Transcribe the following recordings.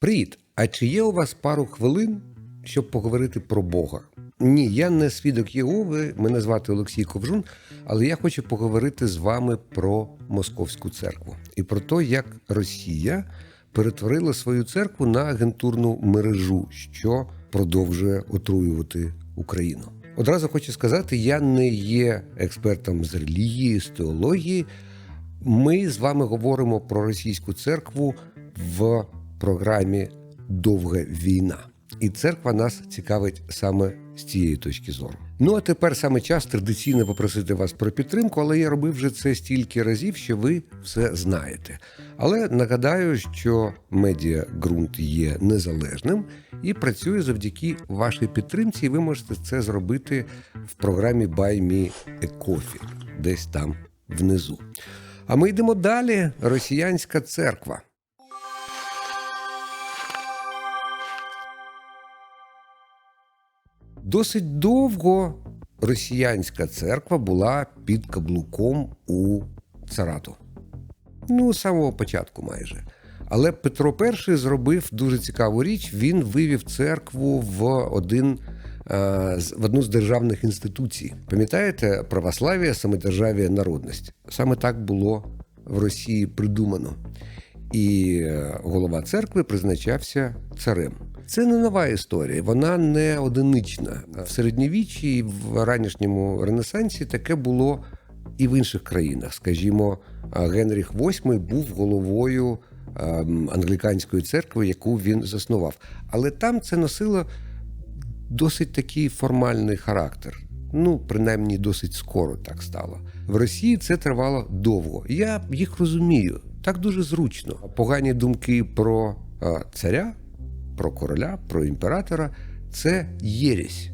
Привіт! А чи є у вас пару хвилин, щоб поговорити про Бога? Ні, я не свідок Єгови, мене звати Олексій Ковжун, але я хочу поговорити з вами про Московську церкву і про те, як Росія перетворила свою церкву на агентурну мережу, що продовжує отруювати Україну. Одразу хочу сказати, я не є експертом з релігії, з теології. Ми з вами говоримо про російську церкву в програмі Довга війна. І церква нас цікавить саме з цієї точки зору. Ну а тепер саме час традиційно попросити вас про підтримку, але я робив вже це стільки разів, що ви все знаєте. Але нагадаю, що медіа ґрунт є незалежним і працює завдяки вашій підтримці. І ви можете це зробити в програмі Buy Me a Coffee, десь там внизу. А ми йдемо далі. Росіянська церква. Досить довго росіянська церква була під каблуком у царату. Ну, з самого початку майже. Але Петро І зробив дуже цікаву річ. Він вивів церкву в один е, в одну з державних інституцій. Пам'ятаєте, православ'я, самодержав'я, народність. Саме так було в Росії придумано. І е, голова церкви призначався царем. Це не нова історія, вона не одинична. В середньовіччі і в ранішньому Ренесансі таке було і в інших країнах. Скажімо, Генріх VIII був головою ем, англіканської церкви, яку він заснував. Але там це носило досить такий формальний характер. Ну, принаймні, досить скоро так стало. В Росії це тривало довго. Я їх розумію. Так дуже зручно. Погані думки про царя, про короля, про імператора це єресь,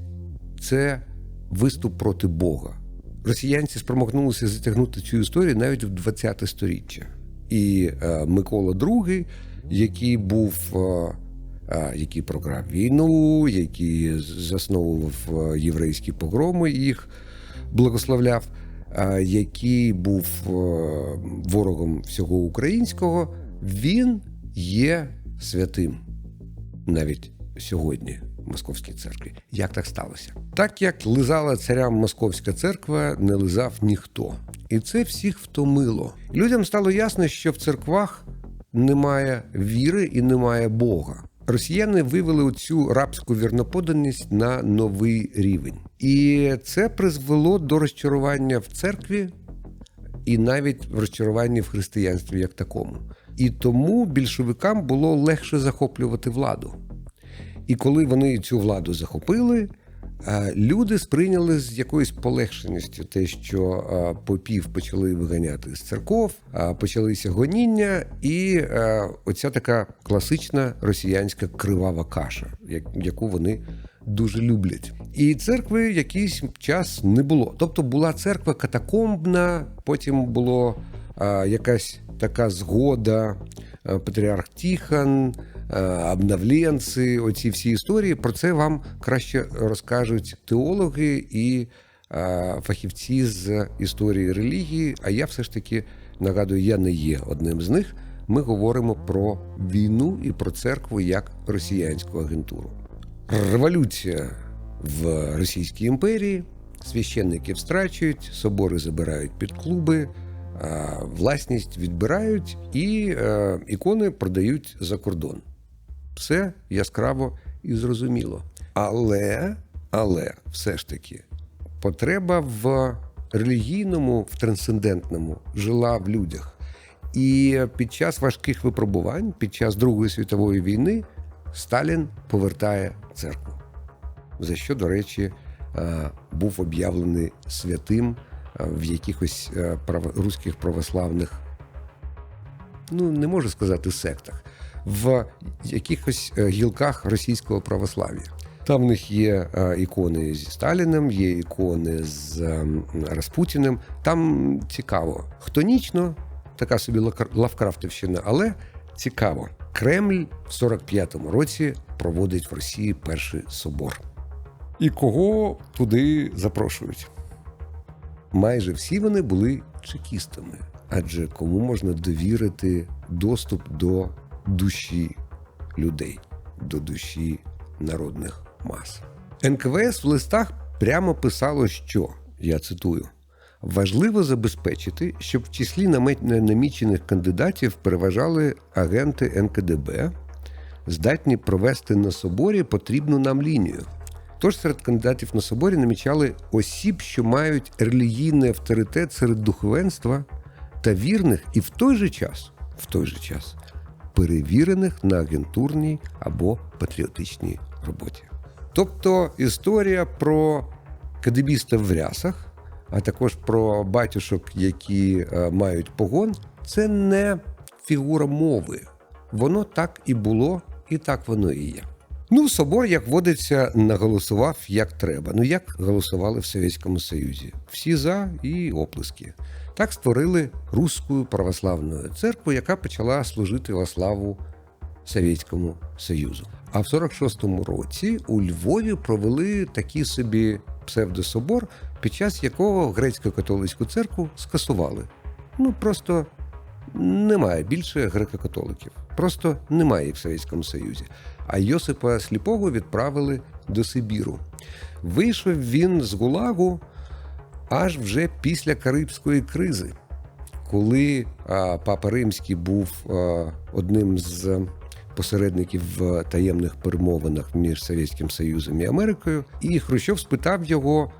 це виступ проти Бога. Росіянці спромогнулися затягнути цю історію навіть в 20 сторіччя. І е, Микола II, який був, е, е, який програв війну, який засновував е, єврейські погроми, їх благословляв, е, який був е, ворогом всього українського, він є святим навіть сьогодні в Московській церкві. Як так сталося? Так як лизала царям Московська церква, не лизав ніхто. І це всіх втомило. Людям стало ясно, що в церквах немає віри і немає Бога. Росіяни вивели цю рабську вірноподаність на новий рівень, і це призвело до розчарування в церкві і навіть в розчаруванні в християнстві як такому. І тому більшовикам було легше захоплювати владу. І коли вони цю владу захопили, люди сприйняли з якоюсь полегшеністю те, що е, попів почали виганяти з церков, е, почалися гоніння, і е, оця така класична росіянська кривава каша, яку вони дуже люблять. І церкви якийсь час не було. Тобто була церква катакомбна, потім було е, якась така згода, е, патріарх Тихон, е, обновленці, оці всі історії. Про це вам краще розкажуть теологи і е, фахівці з історії релігії. А я все ж таки нагадую, я не є одним з них. Ми говоримо про війну і про церкву як росіянську агентуру. Революція в Російській імперії. Священників страчують, собори забирають під клуби, власність відбирають і е, ікони продають за кордон. Все яскраво і зрозуміло. Але, але все ж таки, потреба в релігійному, в трансцендентному жила в людях. І під час важких випробувань, під час Другої світової війни, Сталін повертає церкву за що, до речі, е, був об'явлений святим е, в якихось е, руських православних, ну не можу сказати сектах, в якихось е, гілках російського православ'я. Там в них є е, ікони зі Сталіним, є ікони з ем, Распутіним. Там цікаво. Хтонічно, така собі Лавкрафтівщина, але цікаво. Кремль в 45-му році проводить в Росії перший собор. І кого туди запрошують? Майже всі вони були чекістами, адже кому можна довірити доступ до душі людей, до душі народних мас. НКВС в листах прямо писало, що я цитую. Важливо забезпечити, щоб в числі намічених кандидатів переважали агенти НКДБ, здатні провести на соборі потрібну нам лінію. Тож серед кандидатів на соборі намічали осіб, що мають релігійний авторитет серед духовенства та вірних, і в той же час, в той же час перевірених на агентурній або патріотичній роботі. Тобто історія про кадебіста в рясах, а також про батюшок, які е, мають погон, це не фігура мови. Воно так і було, і так воно і є. Ну, собор, як водиться, наголосував як треба. Ну як голосували в Совєтському Союзі? Всі за і оплески. Так створили Руську православну церкву, яка почала служити во славу Совєтському Союзу. А в 46-му році у Львові провели такий собі псевдособор, під час якого грецько-католицьку церкву скасували. Ну просто немає більше греко-католиків. Просто немає в Совєтському Союзі. А Йосипа Сліпого відправили до Сибіру. Вийшов він з Гулагу аж вже після Карибської кризи, коли а, папа Римський був а, одним з посередників в таємних перемовинах між Совєтським Союзом і Америкою, і Хрущов спитав його,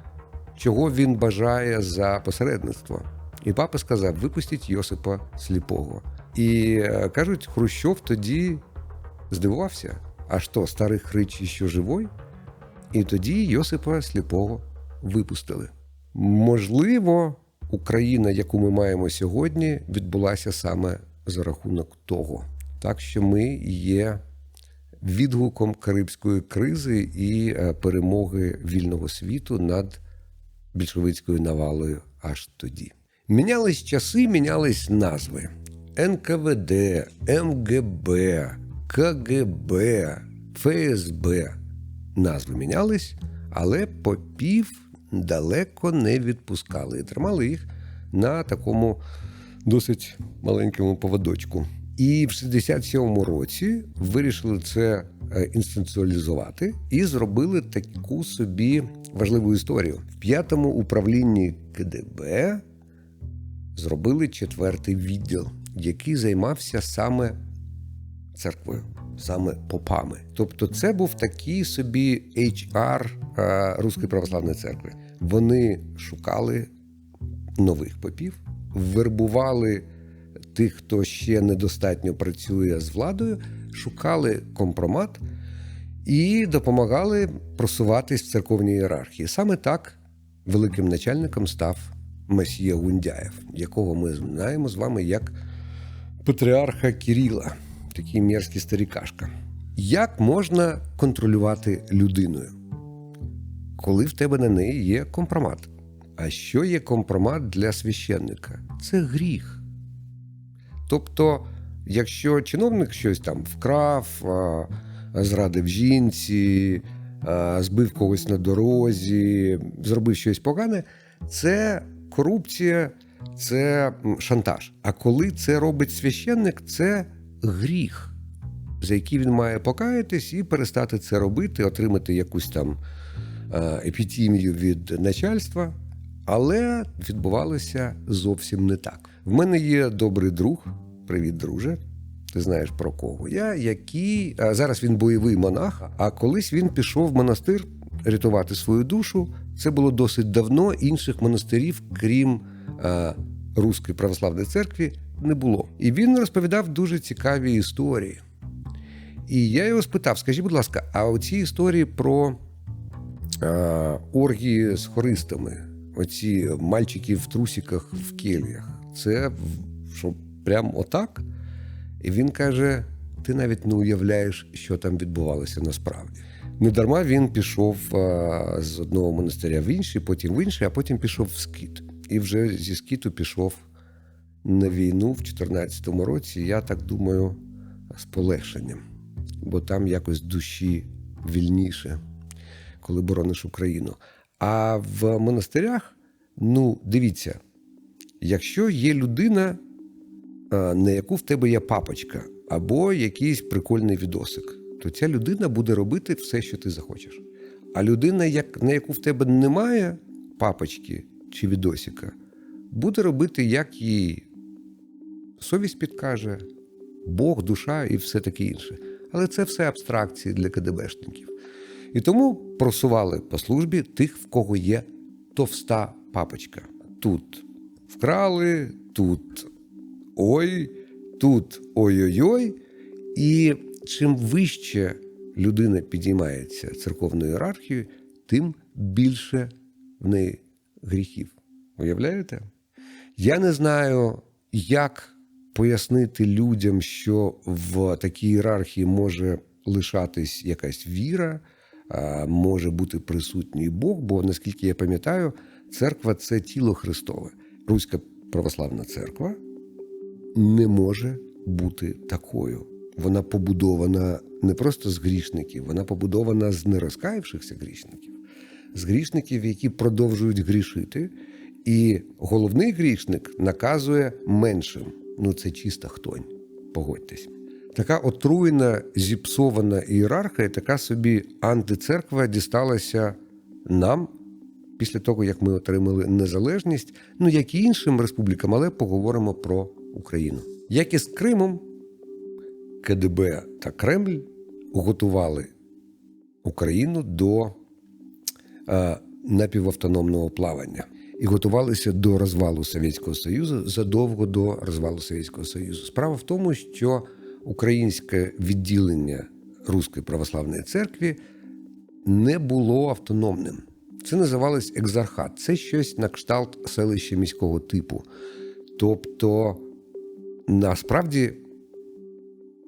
чого він бажає за посередництво. І папа сказав: випустіть Йосипа Сліпого. І е, кажуть, Хрущов тоді здивувався. А що, старий хрич що живой? І тоді Йосипа Сліпого випустили. Можливо, Україна, яку ми маємо сьогодні, відбулася саме за рахунок того. Так що ми є відгуком Карибської кризи і е, перемоги вільного світу над більшовицькою навалою аж тоді. Мінялись часи, мінялись назви: НКВД, МГБ, КГБ, ФСБ. Назви мінялись, але попів далеко не відпускали і тримали їх на такому досить маленькому поводочку. І в 67-му році вирішили це е, інституціалізувати і зробили таку собі важливу історію. В п'ятому управлінні КДБ зробили четвертий відділ, який займався саме церквою, саме попами. Тобто, це був такий собі HR е, Руської православної церкви. Вони шукали нових попів, вербували тих, хто ще недостатньо працює з владою, шукали компромат і допомагали просуватись в церковній ієрархії. Саме так великим начальником став Месьє Гундяєв, якого ми знаємо з вами як патріарха Кіріла, такий мерзкий старікашка. Як можна контролювати людиною, коли в тебе на неї є компромат? А що є компромат для священника? Це гріх. Тобто, якщо чиновник щось там вкрав, зрадив жінці, збив когось на дорозі, зробив щось погане, це корупція, це шантаж. А коли це робить священник, це гріх, за який він має покаятись і перестати це робити, отримати якусь там епітімію від начальства. Але відбувалося зовсім не так. В мене є добрий друг. Привіт, друже. Ти знаєш про кого? Я який а зараз він бойовий монах. А колись він пішов в монастир рятувати свою душу. Це було досить давно. Інших монастирів, крім Руської православної церкви, не було. І він розповідав дуже цікаві історії. І я його спитав: скажіть, будь ласка, а оці історії про а, оргії з хористами, оці мальчики в трусіках в кельях, це що прям отак? І він каже: ти навіть не уявляєш, що там відбувалося насправді. Недарма він пішов а, з одного монастиря в інший, потім в інший, а потім пішов в скіт. І вже зі скіту пішов на війну в 2014 році. Я так думаю, з полегшенням, бо там якось душі вільніше, коли борониш Україну. А в монастирях, ну, дивіться, якщо є людина, на яку в тебе є папочка, або якийсь прикольний відосик, то ця людина буде робити все, що ти захочеш. А людина, на яку в тебе немає папочки чи відосика, буде робити, як їй совість підкаже, Бог, душа і все таке інше. Але це все абстракції для КДБшників. І тому просували по службі тих, в кого є товста папочка. Тут вкрали, тут ой, тут ой-ой-ой. І чим вище людина підіймається церковною ієрархією, тим більше в неї гріхів. Уявляєте? Я не знаю, як пояснити людям, що в такій ієрархії може лишатись якась віра, може бути присутній Бог, бо наскільки я пам'ятаю, церква це тіло Христове. Руська православна церква не може бути такою. Вона побудована не просто з грішників, вона побудована з нерозкаявшихся грішників, з грішників, які продовжують грішити. І головний грішник наказує меншим. Ну це чиста хтонь. Погодьтесь. Така отруєна, зіпсована ієрархія, така собі антицерква дісталася нам після того, як ми отримали незалежність, ну як і іншим республікам, але поговоримо про Україну. Як і з Кримом, КДБ та Кремль готували Україну до напівавтономного плавання і готувалися до розвалу Совєтського Союзу задовго до розвалу Совєтського Союзу. Справа в тому, що українське відділення Руської православної церкви не було автономним. Це називалось екзархат. Це щось на кшталт селища міського типу. Тобто, насправді,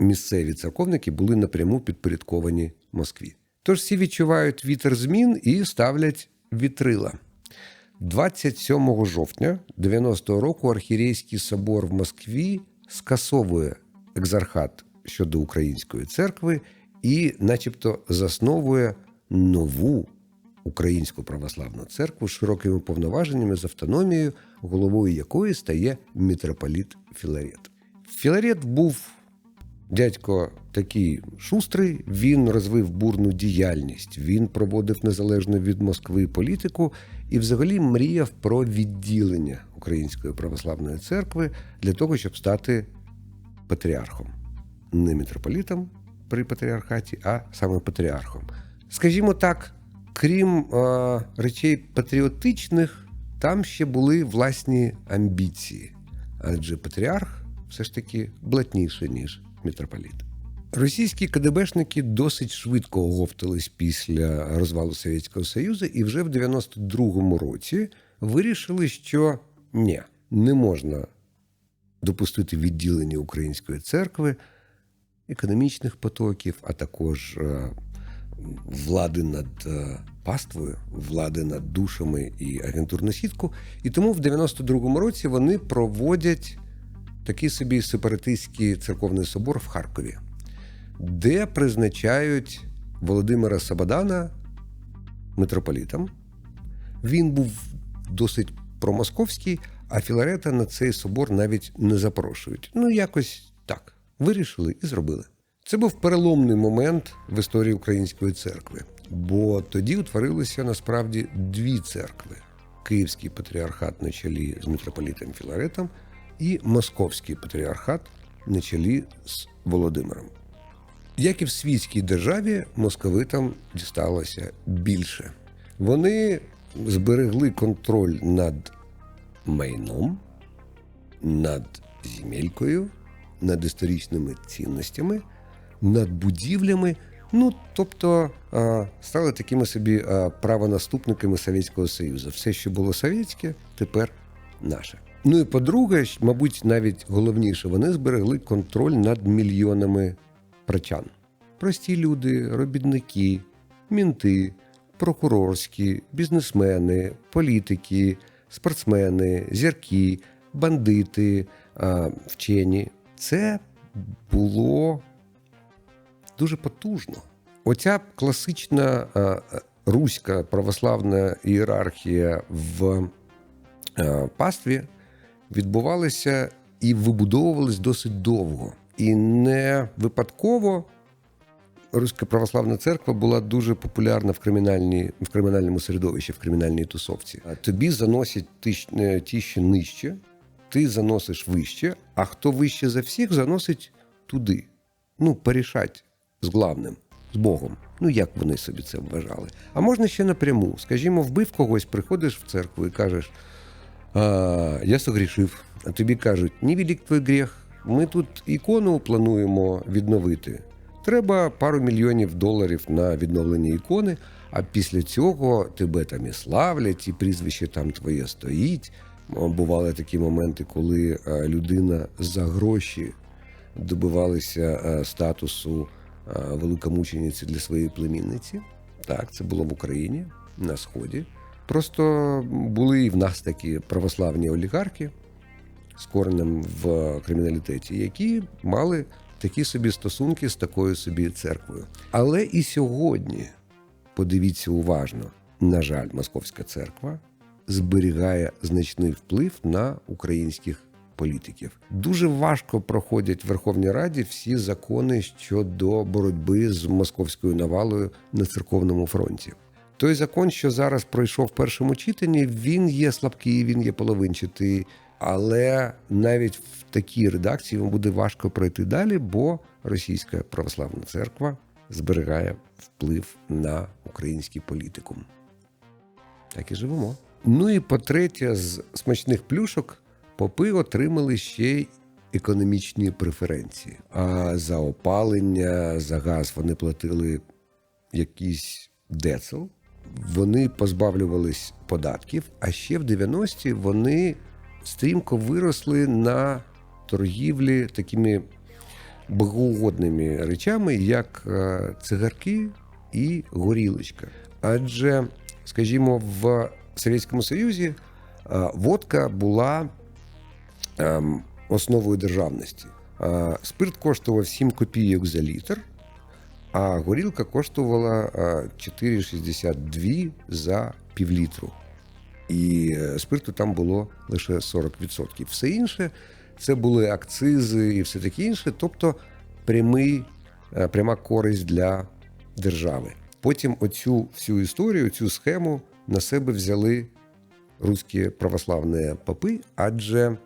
місцеві церковники були напряму підпорядковані Москві. Тож всі відчувають вітер змін і ставлять вітрила. 27 жовтня 90-го року архірейський собор в Москві скасовує екзархат щодо української церкви і, начебто, засновує нову українську православну церкву з широкими повноваженнями з автономією, головою якої стає митрополіт Філарет. Філарет був дядько такий шустрий, він розвив бурну діяльність, він проводив незалежно від Москви політику і взагалі мріяв про відділення Української православної церкви для того, щоб стати патріархом. Не митрополітом при патріархаті, а саме патріархом. Скажімо так, крім е, речей патріотичних, там ще були власні амбіції, адже патріарх все ж таки блатніший, ніж митрополіт. Російські КДБшники досить швидко оговтались після розвалу Совєтського Союзу і вже в 92-му році вирішили, що ні, не можна допустити відділення української церкви, економічних потоків, а також е, влади над е, паствою, влади над душами і агентурну сітку. І тому в 92-му році вони проводять такий собі сепаратистський церковний собор в Харкові, де призначають Володимира Сабадана митрополітом. Він був досить промосковський, а Філарета на цей собор навіть не запрошують. Ну, якось так. Вирішили і зробили. Це був переломний момент в історії української церкви, бо тоді утворилися насправді дві церкви: Київський патріархат на чолі з митрополітом Філаретом і Московський патріархат на чолі з Володимиром. Як і в світській державі, московитам дісталося більше. Вони зберегли контроль над майном, над земелькою, над історичними цінностями, над будівлями. Ну, тобто стали такими собі правонаступниками Совєтського Союзу. Все, що було совєтське, тепер наше. Ну і по-друге, мабуть, навіть головніше, вони зберегли контроль над мільйонами прочан. Прості люди, робітники, мінти, прокурорські, бізнесмени, політики, спортсмени, зірки, бандити, вчені. Це було дуже потужно. Оця класична руська православна ієрархія в пастві відбувалися і вибудовувались досить довго. І не випадково Руська православна церква була дуже популярна в, кримінальній, в кримінальному середовищі, в кримінальній тусовці. Тобі заносять е, ті, що нижче, ти заносиш вище, а хто вище за всіх, заносить туди. Ну, порішать з главним, з Богом. Ну, як вони собі це вважали. А можна ще напряму. Скажімо, вбив когось, приходиш в церкву і кажеш: я согрішив. А тобі кажуть, не велик твій гріх. Ми тут ікону плануємо відновити. Треба пару мільйонів доларів на відновлення ікони, а після цього тебе там і славлять, і прізвище там твоє стоїть. Бували такі моменти, коли людина за гроші добивалася статусу великомучениці для своєї племінниці. Так, це було в Україні на Сході. Просто були і в нас такі православні олігархи з коренем в криміналітеті, які мали такі собі стосунки з такою собі церквою. Але і сьогодні, подивіться уважно, на жаль, Московська церква зберігає значний вплив на українських політиків. Дуже важко проходять в Верховній Раді всі закони щодо боротьби з московською навалою на церковному фронті. Той закон, що зараз пройшов в першому читанні, він є слабкий, він є половинчатий, але навіть в такій редакції йому буде важко пройти далі, бо російська православна церква зберігає вплив на український політикум. Так і живемо. Ну і по-третє, з смачних плюшок попи отримали ще економічні преференції. А за опалення, за газ вони платили якийсь децл. Вони позбавлювались податків, а ще в 90-ті вони стрімко виросли на торгівлі такими богоугодними речами, як е, цигарки і горілочка. Адже, скажімо, в Совєтському Союзі е, водка була ем, основою державності. Е, Спирт коштував 7 копійок за літр, а горілка коштувала е, 4,62 за півлітру. І е, спирту там було лише 40%. Все інше це були акцизи і все таке інше, тобто прямий, е, пряма користь для держави. Потім оцю всю історію, цю схему на себе взяли руські православні попи, адже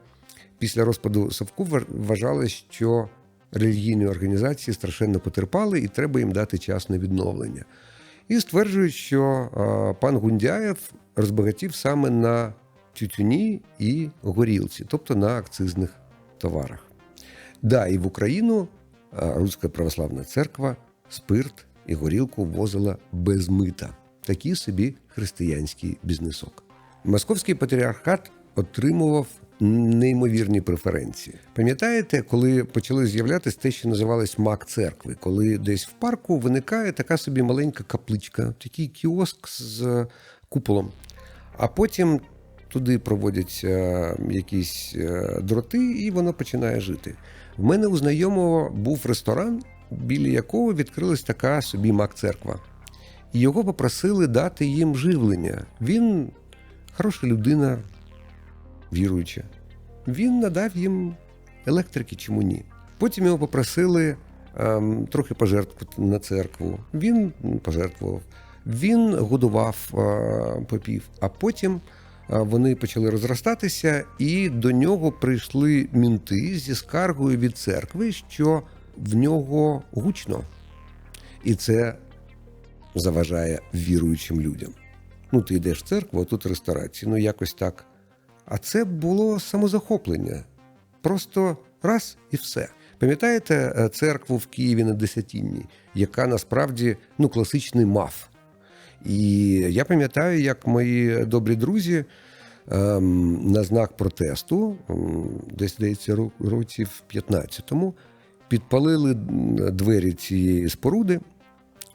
після розпаду Совку ва- вважали, що релігійні організації страшенно потерпали і треба їм дати час на відновлення. І стверджують, що пан Гундяєв розбагатів саме на тютюні і горілці, тобто на акцизних товарах. Да, і в Україну Руська православна церква спирт і горілку возила без мита. Такий собі християнський бізнесок. Московський патріархат отримував неймовірні преференції. Пам'ятаєте, коли почали з'являтися те, що називалось мак церкви, коли десь в парку виникає така собі маленька капличка, такий кіоск з куполом. А потім туди проводяться якісь е, дроти, і воно починає жити. В мене у знайомого був ресторан, біля якого відкрилась така собі мак-церква. І його попросили дати їм живлення. Він хороша людина, віруюча. Він надав їм електрики, чому ні. Потім його попросили ем, трохи пожертвувати на церкву. Він пожертвував. Він годував е, попів, а потім е, вони почали розростатися, і до нього прийшли мінти зі скаргою від церкви, що в нього гучно. І це заважає віруючим людям. Ну, ти йдеш в церкву, а тут ресторації, ну якось так. А це було самозахоплення. Просто раз і все. Пам'ятаєте е, церкву в Києві на Десятінні, яка насправді ну, класичний маф. І я пам'ятаю, як мої добрі друзі ем, на знак протесту, десь здається, році в 15-му, підпалили двері цієї споруди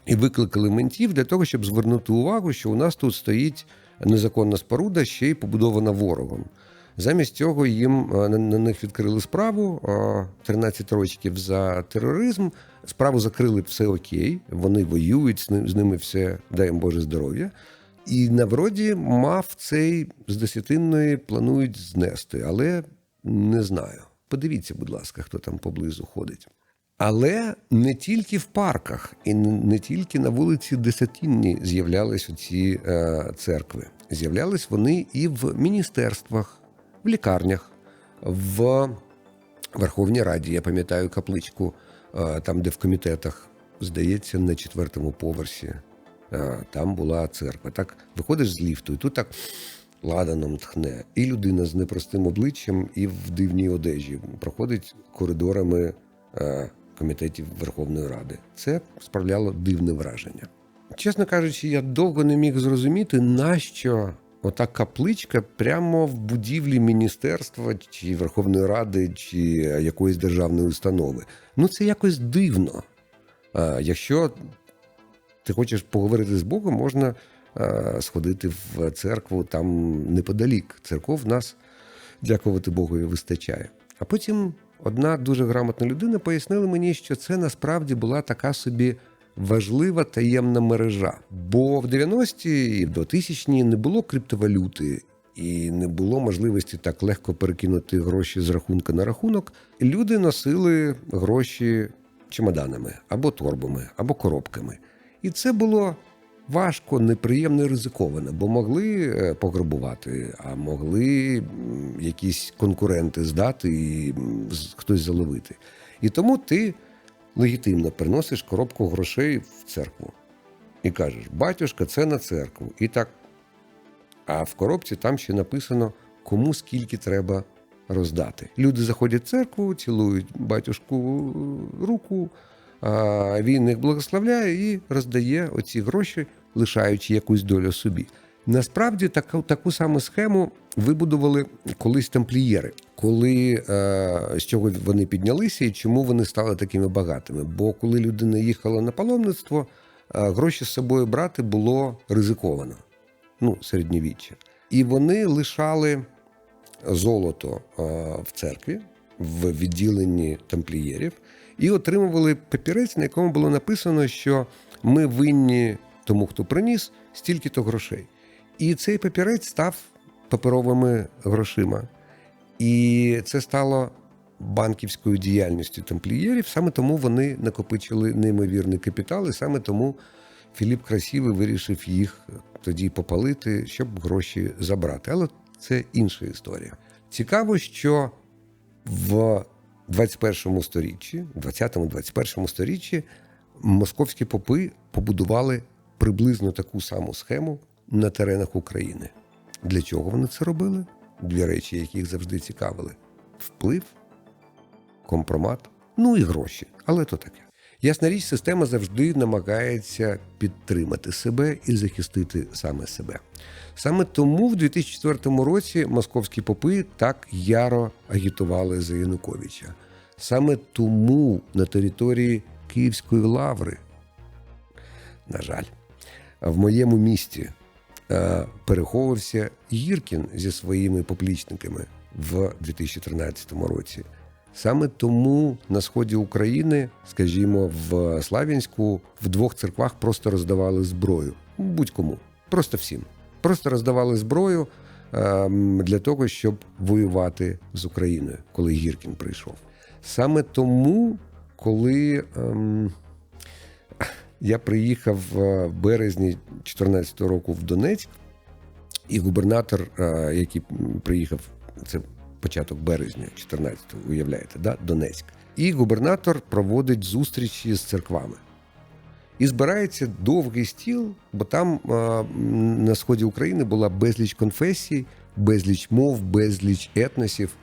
і викликали ментів для того, щоб звернути увагу, що у нас тут стоїть незаконна споруда, ще й побудована ворогом. Замість цього їм е, на, них відкрили справу е, 13 років за тероризм. Справу закрили все окей, вони воюють з ними все, дай їм Боже здоров'я. І на вроді мав цей з десятинної планують знести, але не знаю. Подивіться, будь ласка, хто там поблизу ходить. Але не тільки в парках, і не тільки на вулиці Десятинні з'являлись ці е, церкви. З'являлись вони і в міністерствах, в лікарнях, в Верховній Раді. Я пам'ятаю капличку, е, там, де в комітетах, здається, на четвертому поверсі. е, Там була церква. Так виходиш з ліфту, і тут так ладаном тхне. І людина з непростим обличчям, і в дивній одежі проходить коридорами комітетів Верховної Ради. Це справляло дивне враження. Чесно кажучи, я довго не міг зрозуміти, нащо ота капличка прямо в будівлі міністерства чи Верховної Ради, чи якоїсь державної установи. Ну це якось дивно. А, якщо ти хочеш поговорити з Богом, можна а, сходити в церкву там неподалік. Церков в нас, дякувати Богу, вистачає. А потім одна дуже грамотна людина пояснила мені, що це насправді була така собі важлива таємна мережа. Бо в 90-ті і в 2000-ті не було криптовалюти. І не було можливості так легко перекинути гроші з рахунка на рахунок. Люди носили гроші чемоданами або торбами, або коробками. І це було важко, неприємно і ризиковано, бо могли е, пограбувати, а могли якісь конкуренти здати і хтось заловити. І тому ти легітимно приносиш коробку грошей в церкву і кажеш: батюшка, це на церкву. І так. А в коробці там ще написано, кому скільки треба роздати. Люди заходять в церкву, цілують батюшку руку, а він їх благословляє і роздає оці гроші, лишаючи якусь долю собі. Насправді таку, таку саму схему вибудували колись тамплієри, коли е, з чого вони піднялися і чому вони стали такими багатими. Бо коли людина їхала на паломництво, е, гроші з собою брати було ризиковано ну, середньовіччя. І вони лишали золото е, в церкві, в відділенні тамплієрів, і отримували папірець, на якому було написано, що ми винні тому, хто приніс, стільки-то грошей. І цей папірець став паперовими грошима. І це стало банківською діяльністю тамплієрів. Саме тому вони накопичили неймовірний капітал, і саме тому Філіп Красивий вирішив їх тоді попалити, щоб гроші забрати. Але це інша історія. Цікаво, що в 21 сторіччі, 20-21 сторіччі, московські попи побудували приблизно таку саму схему на теренах України. Для чого вони це робили? Дві речі, які їх завжди цікавили: вплив, компромат, ну і гроші. Але то таке. Ясна річ, система завжди намагається підтримати себе і захистити саме себе. Саме тому в 2004 році московські попи так яро агітували за Януковича. Саме тому на території Київської лаври, на жаль, в моєму місті е, переховувався Гіркін зі своїми поплічниками в 2013 році. Саме тому на сході України, скажімо, в Слав'янську в двох церквах просто роздавали зброю. Будь-кому, просто всім. Просто роздавали зброю ем, для того, щоб воювати з Україною, коли Гіркін прийшов. Саме тому, коли ем, я приїхав е, в березні 2014 року в Донецьк, і губернатор, е, який приїхав, це початок березня, 14-го, уявляєте, да? Донецьк. І губернатор проводить зустрічі з церквами. І збирається довгий стіл, бо там м, на сході України була безліч конфесій, безліч мов, безліч етносів.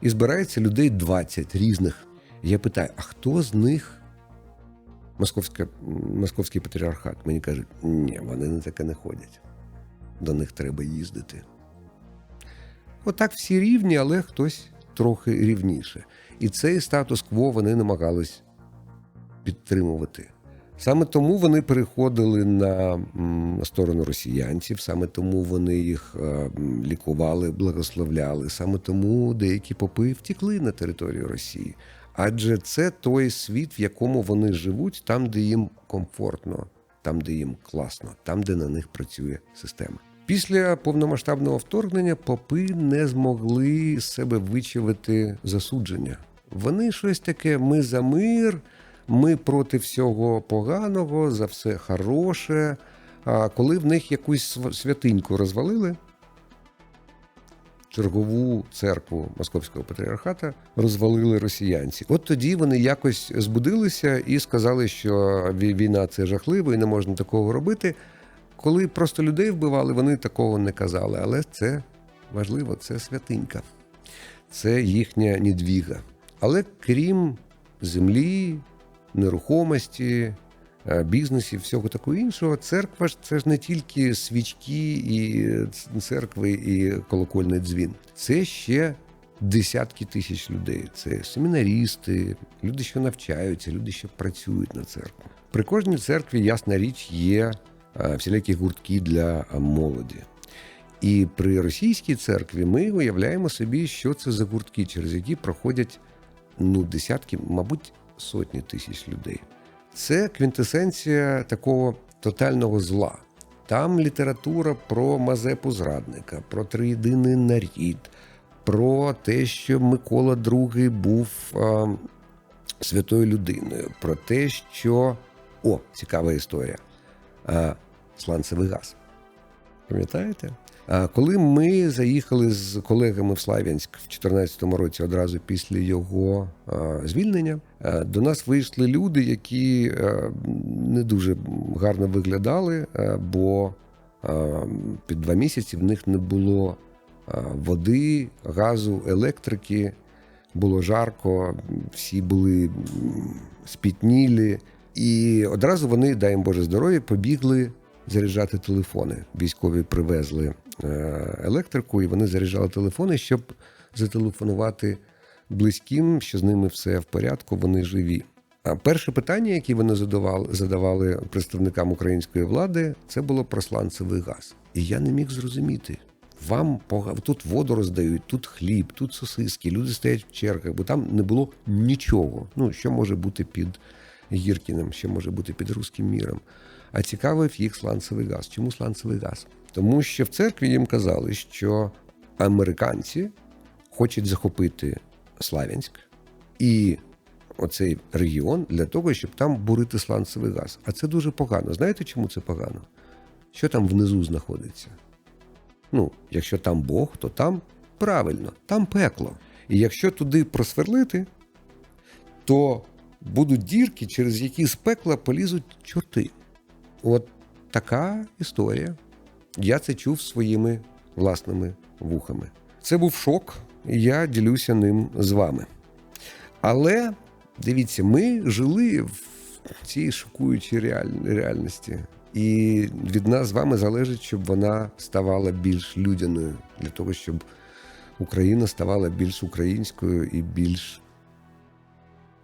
І збирається людей 20 різних. Я питаю: а хто з них Московська, московський патріархат? Мені кажуть, ні, вони на таке не ходять. До них треба їздити. Отак всі рівні, але хтось трохи рівніше. І цей статус-кво вони намагались підтримувати. Саме тому вони переходили на сторону росіянців, саме тому вони їх е, лікували, благословляли, саме тому деякі попи втікли на територію Росії. Адже це той світ, в якому вони живуть, там, де їм комфортно, там, де їм класно, там, де на них працює система. Після повномасштабного вторгнення попи не змогли з себе вичавити засудження. Вони щось таке: ми за мир, ми проти всього поганого, за все хороше. А коли в них якусь святиньку розвалили, чергову церкву Московського патріархата розвалили росіянці. От тоді вони якось збудилися і сказали, що війна це жахливо і не можна такого робити. Коли просто людей вбивали, вони такого не казали. Але це важливо, це святинька, це їхня недвіга. Але крім землі, нерухомості, е, бізнесів, всього такого іншого, церква ж це ж не тільки свічки і церкви, і колокольний дзвін. Це ще десятки тисяч людей. Це семінарісти, люди, що навчаються, люди, що працюють на церкву. При кожній церкві, ясна річ, є всілякі гуртки для е, молоді. І при російській церкві ми уявляємо собі, що це за гуртки, через які проходять ну, десятки, мабуть, сотні тисяч людей. Це квінтесенція такого тотального зла. Там література про Мазепу зрадника, про триєдиний нарід, про те, що Микола II був а, святою людиною, про те, що о, цікава історія. А, сланцевий газ. Пам'ятаєте? Коли ми заїхали з колегами в Слав'янськ в 2014 році, одразу після його звільнення, до нас вийшли люди, які не дуже гарно виглядали, бо під два місяці в них не було води, газу, електрики, було жарко, всі були спітнілі. І одразу вони, дай їм Боже здоров'я, побігли заряджати телефони. Військові привезли е, електрику, і вони заряджали телефони, щоб зателефонувати близьким, що з ними все в порядку, вони живі. А перше питання, яке вони задавали, задавали представникам української влади, це було про сланцевий газ. І я не міг зрозуміти. Вам тут воду роздають, тут хліб, тут сосиски, люди стоять в чергах, бо там не було нічого. Ну, що може бути під Гіркіним, що може бути під руським міром. А цікавив їх сланцевий газ. Чому сланцевий газ? Тому що в церкві їм казали, що американці хочуть захопити Славянськ і оцей регіон для того, щоб там бурити сланцевий газ. А це дуже погано. Знаєте, чому це погано? Що там внизу знаходиться? Ну, якщо там Бог, то там правильно, там пекло. І якщо туди просверлити, то будуть дірки, через які з пекла полізуть чорти. От така історія. Я це чув своїми власними вухами. Це був шок, і я ділюся ним з вами. Але дивіться, ми жили в цій шокуючій реальності. І від нас з вами залежить, щоб вона ставала більш людяною, для того, щоб Україна ставала більш українською і більш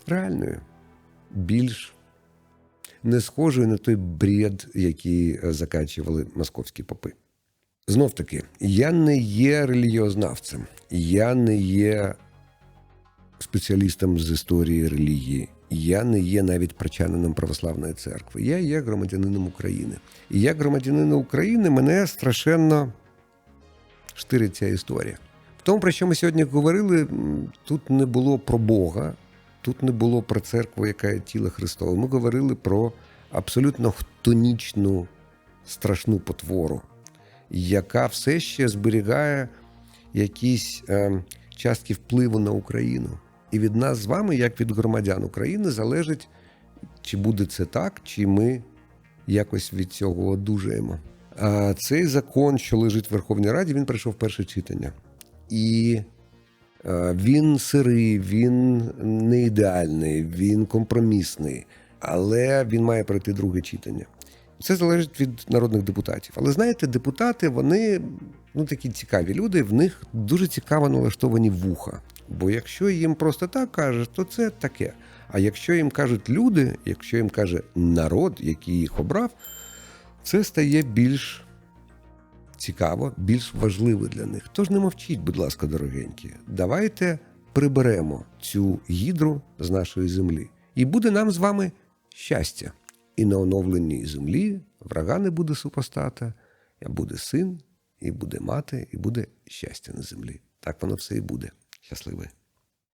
реальною, більш не схожою на той бред, який е, закачували московські попи. Знов таки, я не є релігіознавцем, я не є спеціалістом з історії релігії, я не є навіть прочанином православної церкви. Я є громадянином України. І як громадянина України мене страшенно штирить ця історія. В тому, про що ми сьогодні говорили, тут не було про Бога, тут не було про церкву, яка є тіло Христове. Ми говорили про абсолютно хтонічну страшну потвору, яка все ще зберігає якісь е, частки впливу на Україну. І від нас з вами, як від громадян України, залежить, чи буде це так, чи ми якось від цього одужаємо. А цей закон, що лежить в Верховній Раді, він пройшов перше читання. І він сирий, він не ідеальний, він компромісний, але він має пройти друге читання. Це залежить від народних депутатів. Але знаєте, депутати, вони ну, такі цікаві люди, в них дуже цікаво налаштовані вуха. Бо якщо їм просто так кажуть, то це таке. А якщо їм кажуть люди, якщо їм каже народ, який їх обрав, це стає більш цікаво, більш важливе для них. Тож не мовчіть, будь ласка, дорогенькі. Давайте приберемо цю гідру з нашої землі. І буде нам з вами щастя. І на оновленій землі врага не буде супостата, а буде син і буде мати, і буде щастя на землі. Так воно все і буде. Щасливе.